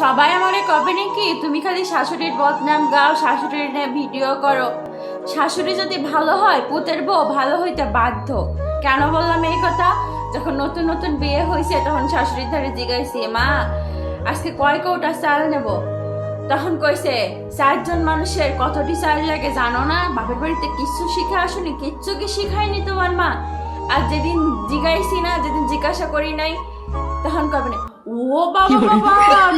সবাই আমারে কবে নাকি তুমি খালি শাশুড়ির বদনাম গাও, শাশুড়ির নিয়ে ভিডিও করো। শাশুড়ি যদি ভালো হয়, পুতের বউ ভালো হইতে বাধ্য। কেন বললাম এই কথা? যখন নতুন নতুন বিয়ে হয়েছে তখন শাশুড়ির ধারে জিগাইছি, মা, আজকে কয় কৌটা চাল নেব? তখন কইছে, চারজন মানুষের কতটি চাল লাগে জানো না? বাপের বাড়িতে কিচ্ছু শিখে আসুনি, কিচ্ছু কি শিখায়নি তোমার মা? আর যেদিন জিগাইছি না, যেদিন জিজ্ঞাসা করি নাই তখন কবে না ও বাবা বাবা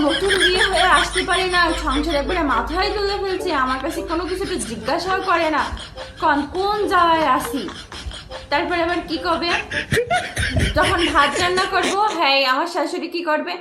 নতুন বিয়ে হয়ে আসতে পারি না সংসার একবারে মাথায় তুলে ফেলছে আমার কাছে কোনো কিছু তো জিজ্ঞাসাও করে না। কোন কোন জায়গায় আসি তারপরে আবার কি করবে যখন ভাত রান্না করব হ্যাঁ আমার শাশুড়ি কি করবে?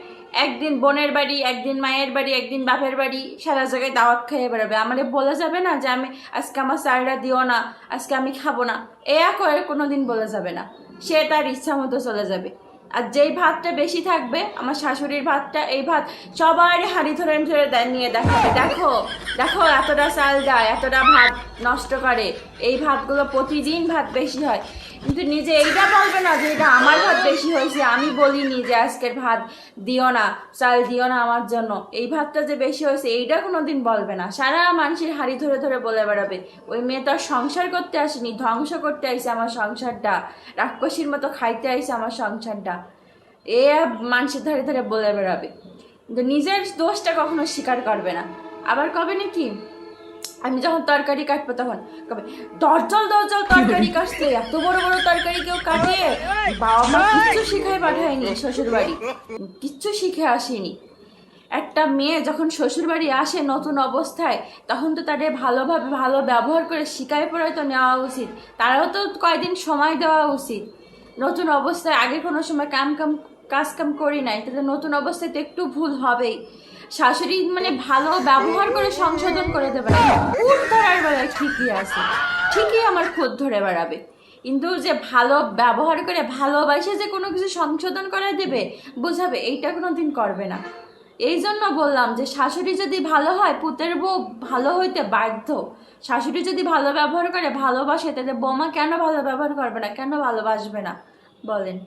একদিন বোনের বাড়ি একদিন মায়ের বাড়ি একদিন বাপের বাড়ি সারা জায়গায় দাওয়াত খেয়ে বেড়াবে। আমাদের বলা যাবে না যে আমি আজকে আমার চালটা দিও না আজকে আমি খাব না। এ করে কোনো দিন বলা যাবে না। সে তার ইচ্ছা মতো চলে যাবে। আর যেই ভাতটা বেশি থাকবে, আমার শাশুড়ির ভাতটা, এই ভাত সবাই হাড়ি ধরে ধরে নিয়ে দেখাবে। দেখো দেখো এতটা চাল দেয়, এতটা ভাত। নষ্ট করে। এই ভাতগুলো প্রতিদিন ভাত বেশি হয়। কিন্তু নিজে এইটা বলবে না যে এটা আমার ভাত বেশি হয়েছে, আমি বলিনি যে আজকের ভাত দিও না, চাল দিও না আমার জন্য। এই ভাতটা যে বেশি হয়েছে, এইটা কোনোদিন বলবে না। সারা মানুষের হাড়ি ধরে ধরে বলে বেড়াবে, ওই মেয়ে তো আর সংসার করতে আসেনি, ধ্বংস করতে আইছে আমার সংসারটা। রাক্ষসীর মতো খাইতে আইছে আমার সংসারটা। এ মানুষের ধারে ধারে বলে বেড়াবে। কিন্তু নিজের দোষটা কখনো স্বীকার করবে না। আবার কবে নাকি? আমি যখন তরকারি কাটবো তখন কবে? দরজল দরজল তরকারি কাটছে এত বড় বড় তরকারি কেউ কাটে? বাবা মা কিচ্ছু শিখাই পাঠায়নি শ্বশুর বাড়ি কিচ্ছু শিখে আসেনি। একটা মেয়ে যখন শ্বশুর বাড়ি আসে নতুন অবস্থায়, তখন তো তাদের ভালোভাবে ভালো ব্যবহার করে শিকায় পড়ে তো নেওয়া উচিত। তারাও তো কয়দিন সময় দেওয়া উচিত। নতুন অবস্থায় আগে কোনো সময় কাম কাম, কাজ কাম করি নাই, তাহলে নতুন অবস্থায় তো একটু ভুল হবেই। শাশুড়ি মানে ভালো ব্যবহার করে সংশোধন করে দেবে না। ধরার বেলায় ঠিকই আছে। ঠিকই আমার খুদ ধরে বেড়াবে। কিন্তু যে ভালো ব্যবহার করে ভালোবাসে যে কোনো কিছু সংশোধন করে দেবে, বোঝাবে, এইটা কোনো দিন করবে না। এই জন্য বললাম যে শাশুড়ি যদি ভালো হয়, পুতের বউ ভালো হইতে বাধ্য। শাশুড়ি যদি ভালো ব্যবহার করে ভালোবাসে, তাহলে বৌমা কেন ভালো ব্যবহার করবে না? কেন ভালোবাসবে না? বলেন।